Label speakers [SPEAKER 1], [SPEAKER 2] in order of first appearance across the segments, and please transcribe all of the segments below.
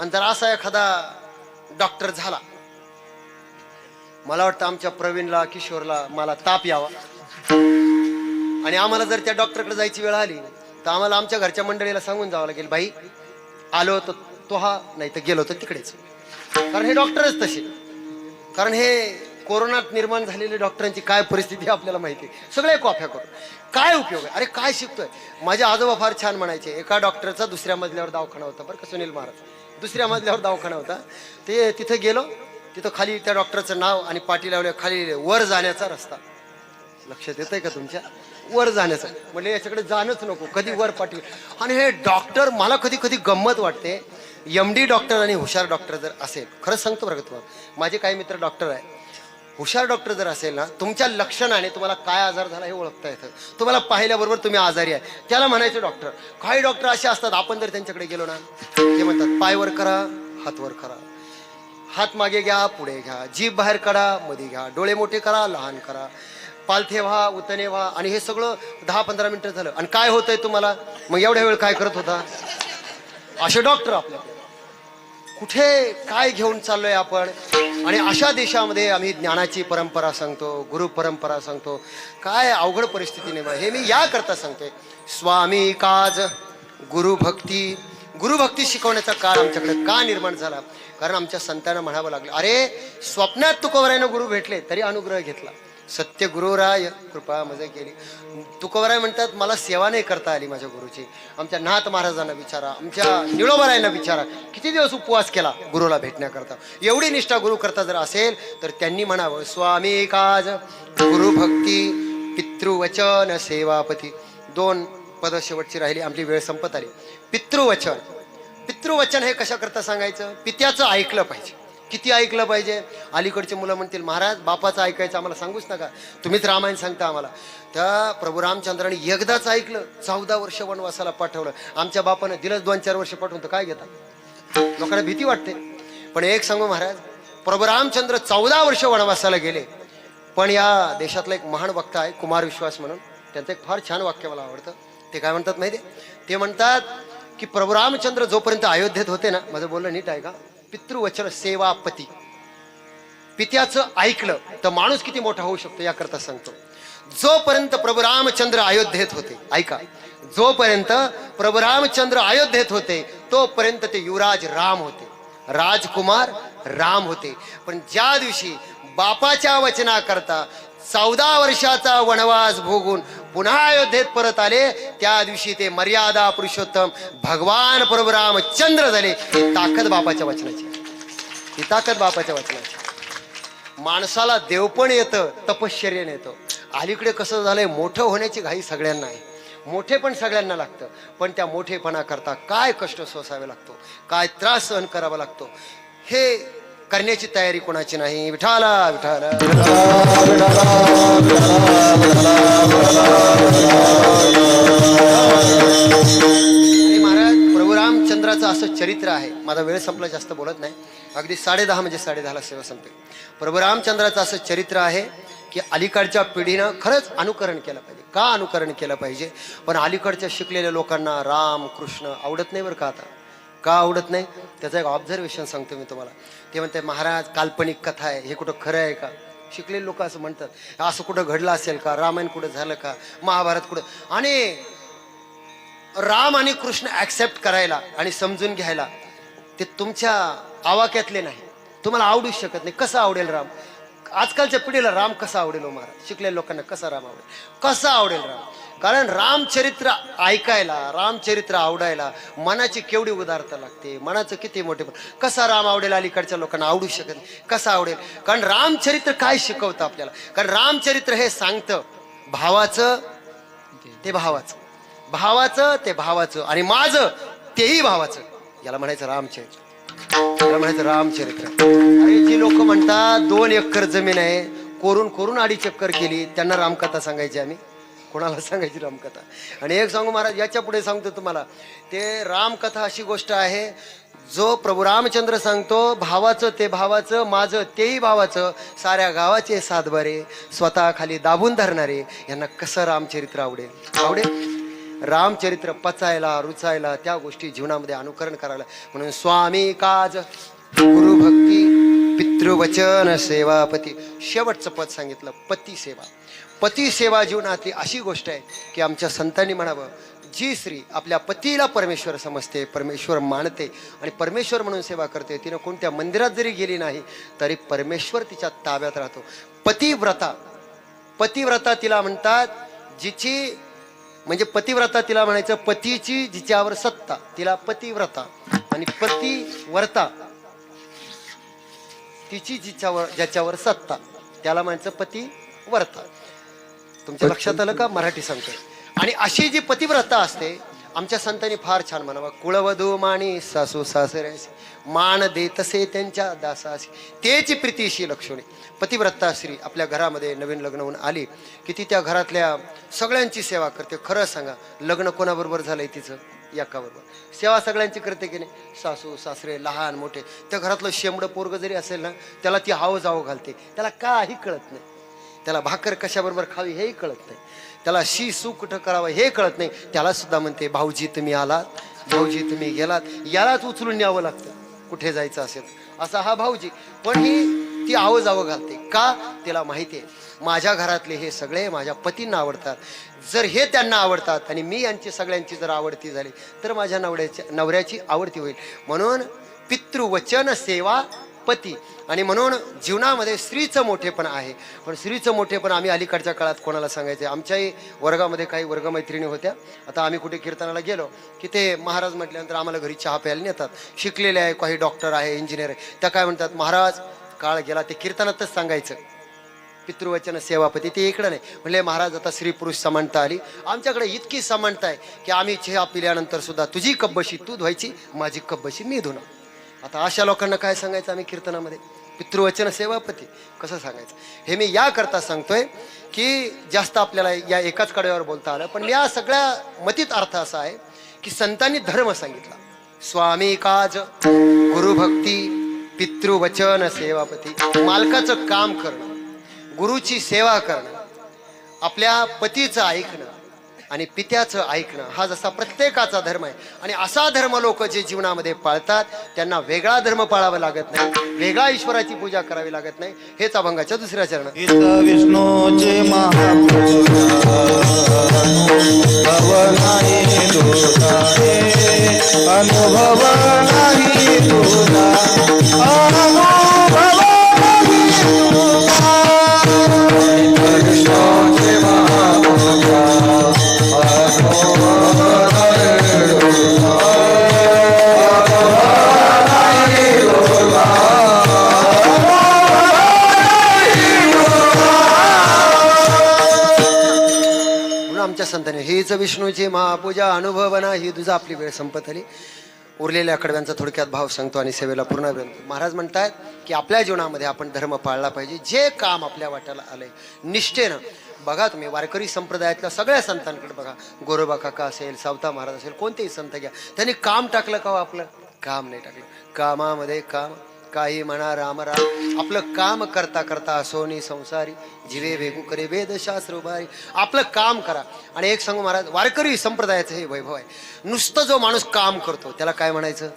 [SPEAKER 1] आणि जर असा एखादा डॉक्टर झाला मला वाटतं आमच्या प्रवीणला किशोरला मला ताप यावा. आणि आम्हाला जर त्या डॉक्टरकडे जायची वेळ आली तर आम्हाला आमच्या घरच्या मंडळीला सांगून जावं लागेल भाई आलो तर तो हा नाही तर गेलो तर तिकडेच. कारण हे डॉक्टरच तसे. कारण हे कोरोनात निर्माण झालेले डॉक्टरांची काय परिस्थिती आपल्याला माहिती आहे. सगळे कॉफ्या करून. काय उपयोग आहे? अरे काय शिकतोय? माझे आजोबा फार छान म्हणायचे एका डॉक्टरचा दुसऱ्या मजल्यावर दवाखाना होता बरं का सुनील महाराज? दुसऱ्या मजल्यावर दवाखाना होता. ते तिथे गेलो. तिथं खाली त्या डॉक्टरचं नाव आणि पाठी लावल्या खाली वर जाण्याचा रस्ता. लक्षात येत आहे का तुमच्या? वर जाण्याचं. म्हणजे याच्याकडे जाणंच नको. कधी वर पाठी आणि हे डॉक्टर मला कधी कधी गंमत वाटते. एम डी डॉक्टर आणि हुशार डॉक्टर जर असेल खरंच सांगतो बरं का तुम्हाला माझे काही मित्र डॉक्टर आहे हुशार डॉक्टर जर असेल ना तुमच्या लक्षणाने तुम्हाला काय आजार झाला हे ओळखता येतं. तुम्हाला पाहिल्याबरोबर तुम्ही आजारी आहे. त्याला म्हणायचं डॉक्टर काही डॉक्टर असे असतात आपण जर त्यांच्याकडे गेलो ना ते म्हणतात पाय वर करा हात वर करा. हात मागे घ्या पुढे घ्या. जीभ बाहेर काढा मध्ये घ्या. डोळे मोठे करा लहान करा. पालथे व्हा उतने व्हा. आणि हे सगळं दहा पंधरा मिनिटं झालं. आणि काय होतंय तुम्हाला? मग एवढ्या वेळ काय करत होता? असे डॉक्टर आपल्याकडे. कुठे काय घेऊन चाललोय आपण? आणि अशा देशामध्ये आम्ही ज्ञानाची परंपरा सांगतो गुरु परंपरा सांगतो. काय अवघड परिस्थिती बा. हे मी याकरता सांगतोय. स्वामी काज गुरुभक्ती गुरुभक्ती शिकवण्याचा काळ आमच्याकडे का निर्माण झाला? कारण आमच्या संतांना म्हणावं लागलं अरे स्वप्नात तुकोवरायनं गुरु भेटले तरी अनुग्रह घेतला. सत्य गुरुराय कृपा मजा केली. तुकोबराय म्हणतात मला सेवा नाही करता आली माझ्या गुरुची. आमच्या नाथ महाराजांना विचारा आमच्या निळोबरायांना विचारा. किती दिवस उपवास केला गुरुला भेटण्याकरता? एवढी निष्ठा गुरु करता जर असेल तर त्यांनी म्हणावं स्वामी काज गुरु भक्ती पितृवचन सेवापती. दोन पद शेवटची राहिली आमची वेळ संपत आली. पितृवचन. पितृवचन हे कशा करता सांगायचं? पित्याचं ऐकलं पाहिजे. किती ऐकलं पाहिजे? अलीकडचे मुलं म्हणतील महाराज बापाचं ऐकायचं आम्हाला सांगूच नका. तुम्हीच रामायण सांगता आम्हाला. त्या प्रभू रामचंद्राने एकदाच ऐकलं चौदा वर्ष वनवासाला पाठवलं. आमच्या बापानं दिलंच दोन चार वर्ष पाठवून तर काय घेतात? लोकांना भीती वाटते. पण एक सांगू महाराज प्रभू रामचंद्र चौदा वर्ष वनवासाला गेले. पण या देशातला एक महान वक्ता आहे कुमार विश्वास म्हणून. त्यांचं एक फार छान वाक्य मला आवडतं. ते काय म्हणतात माहिती ते म्हणतात की प्रभू रामचंद्र जोपर्यंत अयोध्येत होते ना माझं बोलणं नीट आहे का? पितृवचन सेवापती. पित्याचं ऐकलं तर माणूस किती मोठा होऊ शकतो याकरता सांगतो. जोपर्यंत प्रभू रामचंद्र अयोध्येत होते ऐका. जोपर्यंत प्रभू रामचंद्र अयोध्येत होते तोपर्यंत ते युवराज राम होते. राजकुमार राम होते. पण ज्या दिवशी बापाच्या वचनाकरता चौदा वर्षाचा वनवास भोगून पुन्हा अयोध्येत परत आले. त्या दिवशी ते मर्यादा पुरुषोत्तम भगवान परभराम चंद्र झाले. ही ताकद बापाच्या वचनाची ही ताकद बापाच्या वचनाची माणसाला देव पण येतं तपश्चर्याने येतं अलीकडे कसं झालंय मोठं होण्याची घाई सगळ्यांना आहे. मोठे पण सगळ्यांना लागतं. पण त्या मोठेपणा करता काय कष्ट सोसावे लागतो? काय त्रास सहन करावा लागतो? हे करण्याची तयारी कोणाची नाही. विठाला विठाला महाराज प्रभू रामचंद्राचं असं चरित्र आहे. माझा वेळ संपला जास्त बोलत नाही. अगदी साडे दहा म्हणजे साडे दहाला सेवा संपेल प्रभू रामचंद्राचं असं चरित्र आहे की अलीकडच्या पिढीनं खरंच अनुकरण केलं पाहिजे. का अनुकरण केलं पाहिजे? पण अलीकडच्या शिकलेल्या लोकांना राम कृष्ण आवडत नाही बरं का आता? का आवडत नाही? त्याचं एक ऑब्झर्वेशन सांगतो मी तुम्हाला. ते म्हणते महाराज काल्पनिक कथा आहे हे कुठं खरं आहे का? शिकलेले लोक असं म्हणतात असं कुठं घडलं असेल का? रामायण कुठं झालं का? महाभारत कुठं? आणि राम आणि कृष्ण ऍक्सेप्ट करायला आणि समजून घ्यायला ते तुमच्या आवाक्यातले नाही. तुम्हाला आवडूच शकत नाही. कसं आवडेल राम? आजकालच्या पिढीला राम कसा आवडेल हो महाराज? शिकलेल्या लोकांना कसा राम आवडेल? कसा आवडेल राम? कारण रामचरित्र ऐकायला रामचरित्र आवडायला मनाची केवढी उदारता लागते मनाचं किती मोठे कसा राम आवडेल अलीकडच्या लोकांना आवडू शकत नाही कसा आवडेल? कारण रामचरित्र काय शिकवतं आपल्याला? कारण रामचरित्र हे सांगतं भावाचं ते भावाचं. भावाचं ते भावाचं आणि माझं तेही भावाचं. याला म्हणायचं रामचरित्र. याला म्हणायचं रामचरित्र. आणि जी लोक म्हणतात दोन एकर जमीन आहे कोरून कोरून अडीच एकर केली त्यांना रामकथा सांगायची आम्ही. कोणाला सांगायची रामकथा? आणि एक सांगू महाराज याच्यापुढे सांगतो तुम्हाला. ते रामकथा अशी गोष्ट आहे जो प्रभू रामचंद्र सांगतो भावाचं ते भावाचं माझं तेही भावाचं साऱ्या गावाचे सातबारे स्वतः खाली दाबून धरणारे यांना कसं रामचरित्र आवडेल? आवडेल? रामचरित्र पचायला रुचायला त्या गोष्टी जीवनामध्ये अनुकरण करायला. म्हणून स्वामी काज गुरुभक्ती पितृवचन सेवापती. शेवटचं पद सांगितलं पती सेवा. पती सेवा जीवनातली अशी गोष्ट आहे की आमच्या संतांनी म्हणावं जी स्त्री आपल्या पतीला परमेश्वर समजते परमेश्वर मानते आणि परमेश्वर म्हणून सेवा करते तिनं कोणत्या मंदिरात जरी गेली नाही तरी परमेश्वर तिच्या ताब्यात राहतो. पतिव्रता पतिव्रता तिला म्हणतात जिची म्हणजे पतिव्रता तिला म्हणायचं पतीची जिच्यावर सत्ता तिला पतिव्रता आणि पतिव्रता तिची जिच्यावर ज्याच्यावर सत्ता त्याला म्हणायचं पतिव्रता. तुमच्या लक्षात आलं का? मराठी सांगतो आणि अशी जी पतिव्रता असते आमच्या संतांनी फार छान म्हणावं. कुळवधू माणी सासू सासऱ्यासी मान दे तसे त्यांच्या दासासी तेची प्रीतीशी लक्षणी. पतिव्रता श्री आपल्या घरामध्ये नवीन लग्न होऊन आली की ती त्या घरातल्या सगळ्यांची सेवा करते. खरं सांगा लग्न कोणाबरोबर झालंय तिचं? एकाबरोबर. सेवा सगळ्यांची करते की नाही? सासू सासरे लहान मोठे. त्या घरातलं शेंबडं पोरग जरी असेल ना त्याला ती हाव जाव घालते. त्याला काही कळत नाही. त्याला भाकर कशाबरोबर खावी हेही कळत नाही. त्याला शी सू कुठं करावं हे कळत नाही. त्याला सुद्धा म्हणते भाऊजी तुम्ही आलात. भाऊजी तुम्ही गेलात. यालाच उचलून न्यावं लागतं. कुठे जायचं असेल? असा हा भाऊजी. पण ही ती आव जावं घालते. का? तिला माहिती आहे. माझ्या घरातले हे सगळे माझ्या पतींना आवडतात. जर हे त्यांना आवडतात आणि मी यांची सगळ्यांची जर आवडती झाली तर माझ्या नवऱ्याच्या नवऱ्याची आवडती होईल. म्हणून पितृवचन सेवा पती. आणि म्हणून जीवनामध्ये स्त्रीचं मोठेपण आहे. पण स्त्रीचं मोठेपण आम्ही अलीकडच्या काळात कोणाला सांगायचं आमच्याही वर्गामध्ये काही वर्गमैत्रिणी होत्या. आता आम्ही कुठे कीर्तनाला गेलो की ते महाराज म्हटल्यानंतर आम्हाला घरी चहा प्यायला नेतात. शिकलेले आहे काही डॉक्टर आहे इंजिनियर आहे. त्या काय म्हणतात महाराज काळ गेला ते कीर्तनातच सांगायचं. पितृवचन सेवापती ते इकडं नाही. म्हणले महाराज आता स्त्री पुरुष समानता आली. आमच्याकडे इतकी समानता आहे की आम्ही चहा पिल्यानंतर सुद्धा तुझी कब्बशी तू धुवायची माझी कब्बशी मी धुणं आता अशा लोकांना काय सांगायचं आम्ही कीर्तनामध्ये? पितृवचन सेवापती कसं सांगायचं? हे मी या करता सांगतोय की जास्त आपल्याला या एकाच कडेवर बोलता आलं पण या सगळ्या मतीत अर्थ असा आहे की संतांनी धर्म सांगितला. स्वामी काज गुरुभक्ती पितृवचन सेवापती. मालकाचं काम करणं गुरुची सेवा करणं आपल्या पतीचं ऐकणं आणि पित्याचं ऐकणं हा जसा प्रत्येकाचा धर्म आहे. आणि असा धर्म लोक जे जीवनामध्ये पाळतात त्यांना वेगळा धर्म पाळावा लागत नाही. वेगळा ईश्वराची पूजा करावी लागत नाही. हेच अभंगाच्या दुसऱ्या चरण
[SPEAKER 2] इत विष्णूचे अनुभव नाही
[SPEAKER 1] हीच विष्णूची महापूजा अनुभव ना ही तुझा आपली वेळ संपत आली. उरलेल्या कडव्यांचा थोडक्यात भाव सांगतो आणि सेवेला पूर्ण महाराज म्हणतात की आपल्या जीवनामध्ये आपण धर्म पाळला पाहिजे. जे काम आपल्या वाट्याला आलंय निष्ठेनं. बघा तुम्ही वारकरी संप्रदायातल्या सगळ्या संतांकडे बघा. गोरोबा काका असेल सावता महाराज असेल कोणतेही संत घ्या. त्यांनी काम टाकलं का हो आपलं? काम नाही टाकलं. कामामध्ये काम. काही म्हणा राम राम. आपलं काम करता करता सोनी संसारी जीवे भेगू करे वेदशास्त्र उभारी. आपलं काम करा. आणि एक सांगू महाराज वारकरी संप्रदायाचं हे वैभव आहे. नुसतं जो माणूस काम करतो त्याला काय म्हणायचं?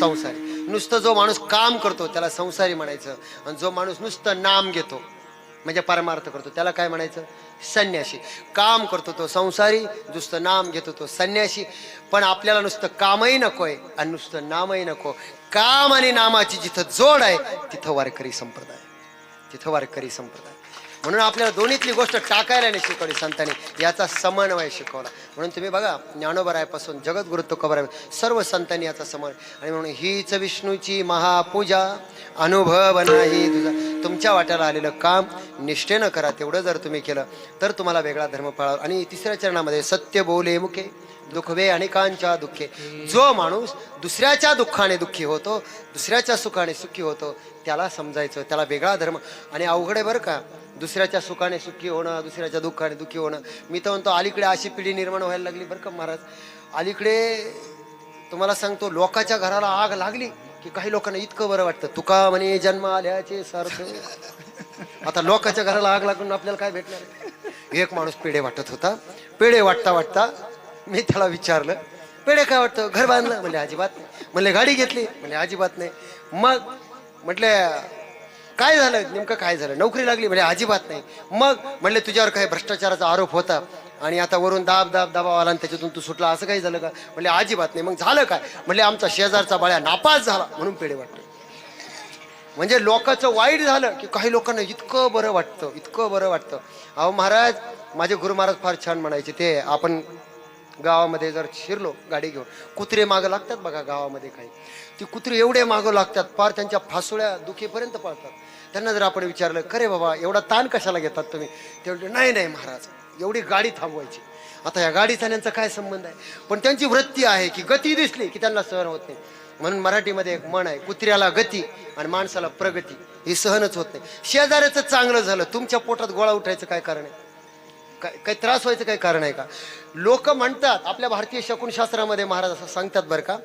[SPEAKER 1] संसारी. नुसतं जो माणूस काम करतो त्याला संसारी म्हणायचं. आणि जो माणूस नुसतं नाम घेतो म्हणजे परमार्थ करतो त्याला काय म्हणायचं? संन्याशी. काम करतो तो संसारी नुसतं नाम घेतो तो संन्याशी. पण आपल्याला नुसतं कामही नकोय आणि नुसतं नामही नको. काम आणि नामाची जिथं जोड आहे तिथं वारकरी संप्रदाय. तिथं वारकरी संप्रदाय. म्हणून आपल्याला दोन्हीतली गोष्ट टाकायला नाही शिकवली संतांनी. याचा समन्वय शिकवला. म्हणून तुम्ही बघा ज्ञानोबरायापासून जगद्गुरु तुकोबराय सर्व संतांनी याचा समन्वय. आणि म्हणून हीच विष्णूची महापूजा. अनुभव नाही तुझा. तुमच्या वाट्याला आलेलं काम निष्ठेनं करा. तेवढं जर तुम्ही केलं तर तुम्हाला वेगळा धर्म पाळावा. आणि तिसऱ्या चरणामध्ये सत्य बोले मुखे दुखवे अनेकांच्या दुःखे. जो माणूस दुसऱ्याच्या दुःखाने दुःखी होतो दुसऱ्याच्या सुखाने सुखी होतो त्याला समजायचं त्याला वेगळा धर्म. आणि अवघड आहे बरं का दुसऱ्याच्या सुखाने सुखी होणं दुसऱ्याच्या दुःखाने दुःखी होणं. मी तर म्हणतो अलीकडे अशी पिढी निर्माण व्हायला लागली बरं का महाराज. अलीकडे तुम्हाला सांगतो लोकाच्या घराला आग लागली की काही लोकांना इतकं बरं वाटतं. तुका म्हणे जन्म आल्याचे सार्थ आता लोकाच्या घराला आग लागून आपल्याला काय भेटणार? एक माणूस पेढे वाटत होता. पेढे वाटता वाटता मी त्याला विचारलं पेढे काय वाटतं? घर बांधलं? म्हणले अजिबात नाही. म्हणले गाडी घेतली? म्हणले अजिबात नाही. मग? म्हटले काय झालं? नेमकं काय झालं? नोकरी लागली? म्हणजे अजिबात नाही. मग? म्हणले तुझ्यावर काही भ्रष्टाचाराचा आरोप होता आणि आता वरून दाब दाब दबाव आला आणि त्याच्यातून तू सुटला. असं काही झालं का? म्हणजे अजिबात नाही. मग झालं काय? म्हणले आमचा शेजारचा बाळ्या नापास झाला म्हणून पेढे वाटले. म्हणजे लोकांचं वाईट झालं की काही लोकांना इतकं बरं वाटतं इतकं बरं वाटतं. अहो महाराज माझे गुरु महाराज फार छान म्हणायचे ते आपण गावामध्ये जर शिरलो गाडी घेऊन कुत्रे मागं लागतात बघा गावामध्ये काही. ती कुत्रे एवढे मागं लागतात फार त्यांच्या फासोळ्या दुखीपर्यंत पळतात. त्यांना जर आपण विचारलं खरे बाबा एवढा ताण कशाला घेतात तुम्ही? ते म्हणले, नाही नाही महाराज एवढी गाडी थांबवायची. आता या गाडीचा त्यांचा काय संबंध आहे? पण त्यांची वृत्ती आहे की गती दिसली की त्यांना सहन होत नाही. म्हणून मराठीमध्ये एक म्हण आहे कुत्र्याला गती आणि माणसाला प्रगती. ही सहनच होत नाही. शेजाऱ्याचं चांगलं झालं तुमच्या पोटात गोळा उठायचं काय कारण आहे? काय काही त्रास व्हायचं काही कारण आहे का? लोक म्हणतात आपल्या भारतीय शकुनशास्त्रामध्ये महाराज असं सांगतात बरं का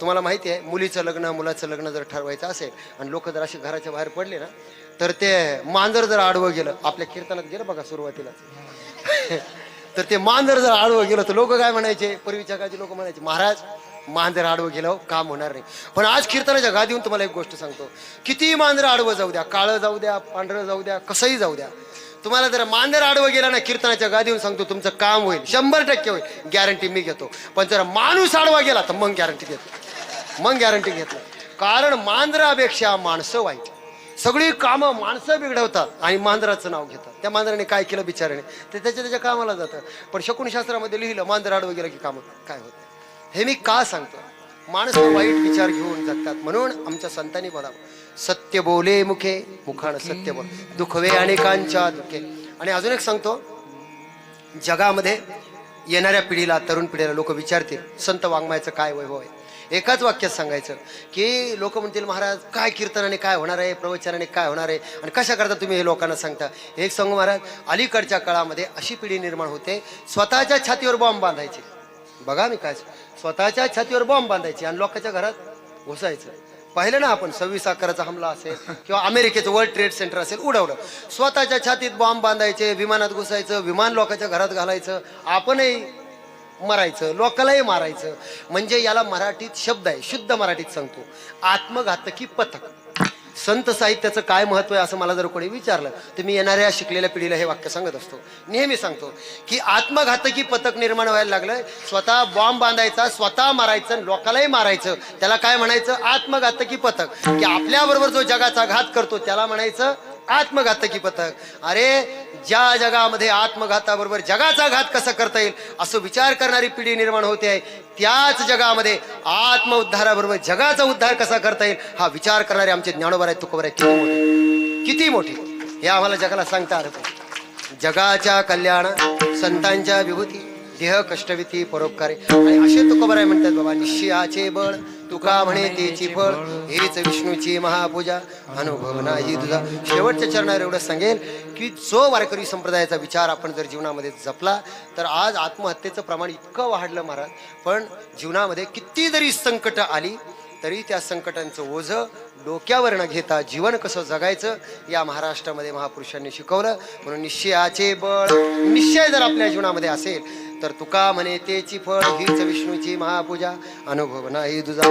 [SPEAKER 1] तुम्हाला माहिती आहे मुलीचं लग्न मुलाचं लग्न जर ठरवायचं असेल आणि लोक जर असे घराच्या बाहेर पडले ना तर ते मांजर जर आडवं गेलं आपल्या कीर्तनात गेलं बघा सुरुवातीला. तर ते मांजर जर आडवं गेलं तर लोक काय म्हणायचे पूर्वीच्या काळची लोक म्हणायचे महाराज मांजर आडवं गेलं काम होणार नाही. पण आज कीर्तनाच्या गादीहून तुम्हाला एक गोष्ट सांगतो कितीही मांजर आडवं जाऊ द्या काळं जाऊ द्या पांढरं जाऊ द्या कसंही जाऊ द्या तुम्हाला जर मांजर आडवं गेला ना कीर्तनाच्या गादीहून सांगतो तुमचं काम होईल. शंभर टक्के होईल. गॅरंटी मी घेतो. पण जर माणूस आडवा गेला तर मग गॅरंटी घेतो. मग गॅरंटी घेतलं कारण मांजरापेक्षा माणसं वाईट. सगळी कामं माणसं बिघडवतात आणि मांजराचं नाव घेतात. त्या मांजराने काय केलं बिचाराने ते त्याच्या त्याच्या कामाला जातं. पण शकुनशास्त्रामध्ये लिहिलं मांजर आडवं गेलं की कामं काय होतं? हे मी का सांगतो? माणसं वाईट विचार घेऊन जगतात. म्हणून आमच्या संतांनी बोलावं. सत्य बोले मुखे मुखानं सत्य बोल. दुखवे अनेकांच्या दुखे. आणि अजून एक सांगतो जगामध्ये येणाऱ्या पिढीला तरुण पिढीला लोक विचारतील संत वाङ्मयाचं काय वैभव आहे? एकाच वाक्यात सांगायचं की लोक म्हणतील महाराज काय कीर्तनाने काय होणार आहे? प्रवचनाने काय होणार आहे? आणि कशा करता तुम्ही हे लोकांना सांगता? एक सांगू महाराज अलीकडच्या काळामध्ये अशी पिढी निर्माण होते स्वतःच्या छातीवर बॉम्ब बांधायचे. बघा मी काय स्वतःच्या छातीवर बॉम्ब बांधायचे आणि लोकांच्या घरात घुसायचं. पाहिलं ना आपण सव्वीस अकराचा हमला असेल किंवा अमेरिकेचं वर्ल्ड ट्रेड सेंटर असेल उडवलं. स्वतःच्या छातीत बॉम्ब बांधायचे विमानात घुसायचं विमान लोकांच्या घरात घालायचं आपणही मरायचं लोकांनाही मारायचं. म्हणजे याला मराठीत शब्द आहे शुद्ध मराठीत सांगतो. आत्मघातकी पथक. संत साहित्याचं काय महत्त्व आहे असं मला जर कोणी विचारलं तर मी येणाऱ्या शिकलेल्या पिढीला हे वाक्य सांगत असतो. नेहमी सांगतो की आत्मघातकी पथक निर्माण व्हायला लागलं स्वतः बॉम्ब बांधायचा स्वतः मारायचं लोकालाही मारायचं. त्याला काय म्हणायचं? आत्मघातकी पथक. की आपल्याबरोबर जो जगाचा घात करतो त्याला म्हणायचं आत्मघातकी पथक? अरे ज्या जगामध्ये आत्मघाताबरोबर जगाचा घात कसा करता येईल असं विचार करणारी पिढी निर्माण होते आहे. त्याच जगामध्ये आत्म उद्धाराबरोबर जगाचा उद्धार कसा करता येईल हा विचार करणारे आमचे ज्ञानोबर आहेत तुकोबर आहेत. किती मोठे? किती मोठे? हे आम्हाला जगाला सांगता आलं पाहिजे. जगाच्या कल्याण संतांच्या विभूती देह कष्टविती परोपकारी. आणि असे तुकोबर आहे म्हणतात बाबा निश्चयाचे बळ. तुका म्हणे तेची फळ हेच विष्णूची महापूजा अनुभव नाही तुझा. शेवटच्या चरणावर एवढं सांगेल की जो वारकरी संप्रदायाचा विचार आपण जर जीवनामध्ये जपला तर आज आत्महत्येचं प्रमाण इतकं वाढलं महाराज. पण जीवनामध्ये किती जरी संकट आली तरी त्या संकटांचं ओझं डोक्यावर न घेता जीवन कसं जगायचं या महाराष्ट्रामध्ये महापुरुषांनी शिकवलं. म्हणून निश्चयाचे बळ निश्चय जर आपल्या जीवनामध्ये असेल तर तुका म्हणे तेची फळ हीच विष्णूची महापूजा. अनुभव नाही तुझा